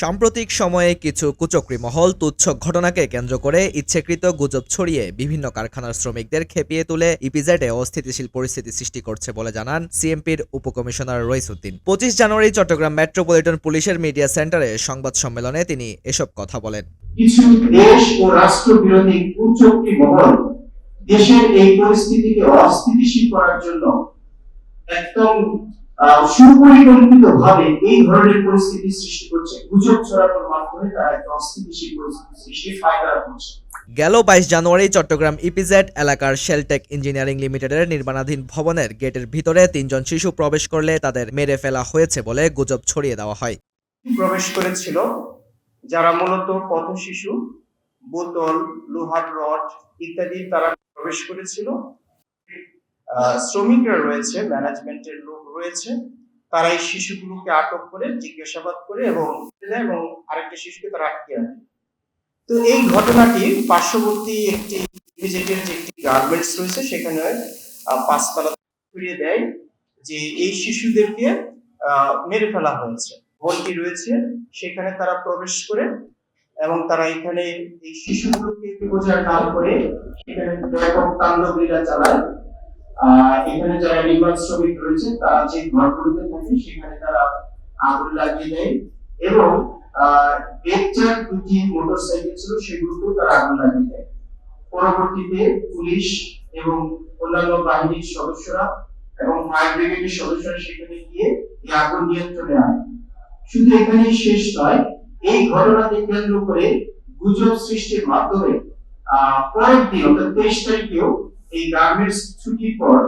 সাম্প্রতিক সময়ে কিছু কুচক্রী মহল তুচ্ছ ঘটনাকে কেন্দ্র করে ইচ্ছাকৃত গুজব ছড়িয়ে বিভিন্ন কারখানার শ্রমিকদের খেপিয়ে তুলে ইপিজেডে অস্থিতিশীল পরিস্থিতি সৃষ্টি করছে বলে জানান সিএমপির উপকমিশনার রইসুদ্দিন। পঁচিশ জানুয়ারি চট্টগ্রাম মেট্রোপলিটন পুলিশের মিডিয়া সেন্টারে সংবাদ সম্মেলনে তিনি এসব কথা বলেন। কিছু দেশ ও কুচক্রী মহল দেশের এই পরিস্থিতিকে অস্থিতিশীল করার জন্য একদম সুপরিকল্পিত ভাবে এই ধরনের পরিস্থিতি সৃষ্টি করছে। গুজব ছড়ানোর মাধ্যমে তারা একটা অস্থিতিশীল পরিস্থিতি সৃষ্টি ফায়দা করছে গেল বাইশ জানুয়ারি চট্টগ্রাম ইপিজেড এলাকার শেলটেক ইঞ্জিনিয়ারিং লিমিটেডের নির্মাণাধীন ভবনের গেটের ভিতরে তিনজন শিশু প্রবেশ করলে তাদের মেরে ফেলা হয়েছে বলে গুজব ছড়িয়ে দেওয়া হয়। প্রবেশ করেছিল? যারা মূলত পথ শিশু বোতল লোহার রড ইত্যাদি তারা প্রবেশ করেছিল। আহ, শ্রমিকরা রয়েছে ম্যানেজমেন্টের লোক রয়েছে তারা এই শিশুগুলোকে আটক করে, জিজ্ঞাসাবাদ করে এবং এবং আরেকটা শিশুকে তারা আটকে রাখে। তো এই ঘটনাটি পার্শ্ববর্তী একটি ইপিজেটের যে একটি গার্মেন্টস রয়েছে, সেখানে পাঁচতলা ফিরিয়ে দেয় যে এই শিশুদেরকে মেরে ফেলা হয়েছে। ভবনটি রয়েছে, সেখানে তারা প্রবেশ করে এবং তারা এখানে এই শিশুগুলোকে খোঁজার নাম করে এখানে তাণ্ডবলীলা চালায়। এখানে যারা নির্মাণ শ্রমিক রয়েছে, তারা যে ঘরগুলোতে থাকে, সেখানে তারা আগুন লাগিয়ে দেয় এবং বেচার দুটি মোটরসাইকেল ছিল সেগুলোকেও তারা আগুন লাগিয়ে দেয়। পরবর্তীতে পুলিশ এবং অন্যান্য বাহিনীর সদস্যরা এবং ফায়ার ব্রিগেডের সদস্যরা সেখানে গিয়ে এই আগুন নিয়ন্ত্রণে আনে। শুধু এখানেই শেষ নয়, এই ঘটনাকে কেন্দ্র করে গুজব সৃষ্টির মাধ্যমে পরের দিন অর্থাৎ তেইশ তারিখেও এই গার্মেন্টস ছুটির পর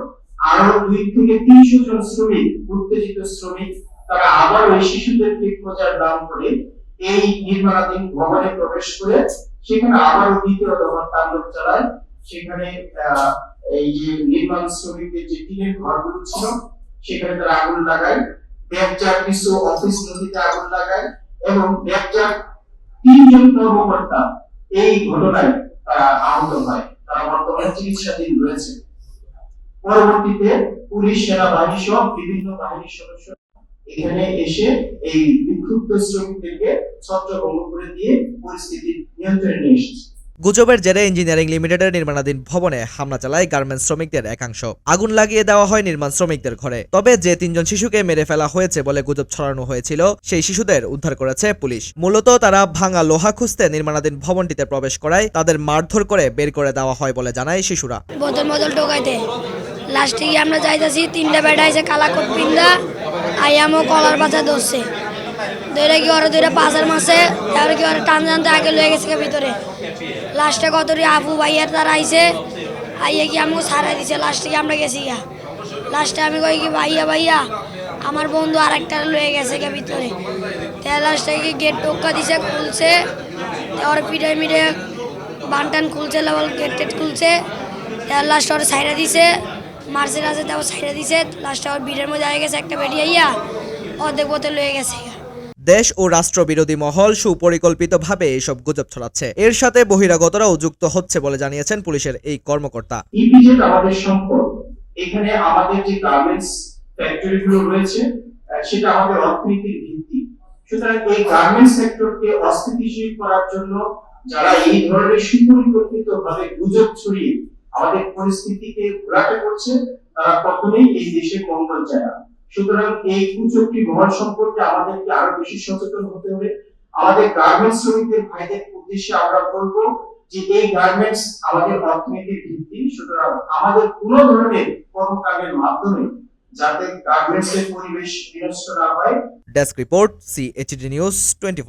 আরও দুই থেকে তিনশো জন শ্রমিক, উত্তেজিত শ্রমিক, তারা আবার ওই শিশুদেরকে খোঁজার নাম করে এই নির্মাণাধীন ভবনে প্রবেশ করে সেখানে আবারও দ্বিতীয় দফা তাণ্ডব চালায়। সেখানে এই যে নির্মাণ শ্রমিকদের যে টিনের ঘরগুলো ছিল, সেখানে তারা আগুন লাগায়। ব্যবচার কিছু অফিস নথিতে আগুন লাগায় এবং ব্যবচার তিনজন কর্মকর্তা এই ঘটনায় তারা আহত হয়। তারা বর্তমানে চিকিৎসাধীন রয়েছে। পরবর্তীতে পুলিশ, সেনাবাহিনী সহ বিভিন্ন বাহিনীর সদস্য এখানে এসে এই বিক্ষুব্ধ শ্রমিকদেরকে ছত্রভঙ্গ করে দিয়ে পরিস্থিতি নিয়ন্ত্রণে নিয়ে এসেছে। গুজবের জেরে ইঞ্জিনিয়ারিং লিমিটেডের নির্মাণাধীন ভবনে হামলা চালায় গার্মেন্টস শ্রমিকদের একাংশ। আগুন লাগিয়ে দেওয়া হয় নির্মাণ শ্রমিকদের ঘরে। তবে যে তিনজন শিশুকে মেরে ফেলা হয়েছে বলে গুজব ছড়ানো হয়েছিল, সেই শিশুদের উদ্ধার করেছে পুলিশ। মূলত তারা ভাঙা লোহা খুঁজতে নির্মাণাধীন ভবনটিতে প্রবেশ করায় তাদের মারধর করে বের করে দেওয়া হয় বলে জানায় শিশুরা। বোতল টোকাইতে লাস্টে আমরা যাইতেছি, তিনটা আছে কালা কোট পিন্দা কলার ধরছে। ধরে কি ওরা ধরে পাঁচের মাসে? তারপরে কি ওরা টান জানতে আগে লয়ে গেছে ভিতরে? লাস্টে কত আবু ভাইয়ার তারা আইছে? আইয়ে কি আমাকে সারাই দিছে? লাস্টে কি আমরা গেছি গা? লাস্টে আমি কই কি, ভাইয়া ভাইয়া, আমার বন্ধু আরেকটা লয়ে গেছে গা ভিতরে। তে লাস্টে কি গেট টোকা দিছে, খুলছে। ওর পিঠে মিঠে বানটান খুলছে লেভেল গেট টেট খুলছে। লাস্ট ওর সাইডে দিছে। মার্সেল আছে তাও সাইডে দিছে। লাস্টে ওর ভিড়ের মধ্যে আগে গেছে একটা বেরিয়ে আইয়া। অর্ধেক বোতল লয়ে গেছে দেশ ও রাষ্ট্রবিরোধী মহল সুপরিকল্পিতভাবে এইসব গুজব ছড়াচ্ছে। এর সাথে বহিরাগতরাও যুক্ত হচ্ছে বলে জানিয়েছেন পুলিশের এই কর্মকর্তা। আমাদের সম্পদ, এখানে আমাদের যে গার্মেন্টস ফ্যাক্টরি গুলো রয়েছে সেটা আমাদের অর্থনীতির ভিত্তি। সুতরাং এই গার্মেন্টস সেক্টরকে অস্থিতিশীল করার জন্য যারা এই ধরনের গুজব ছড়িয়ে আমাদের পরিস্থিতিকে করছে, তারা কখনোই এই মঙ্গল চায় না সুতরাং এই কুচক্রী মহল সম্পর্কে আমাদেরকে আরও বেশি সচেতন হতে হবে। আমাদের গার্মেন্টস শ্রমিকদের ভাইদের উদ্দেশ্যে আমরা বলব যে এই গার্মেন্টস আমাদের অর্থনীতির ভিত্তি। সুতরাং আমাদের কোন ধরনের কর্মকাণ্ডের মাধ্যমে যাতে গার্মেন্টস এর পরিবেশ বিনষ্ট না হয়। Desk report CHD news twenty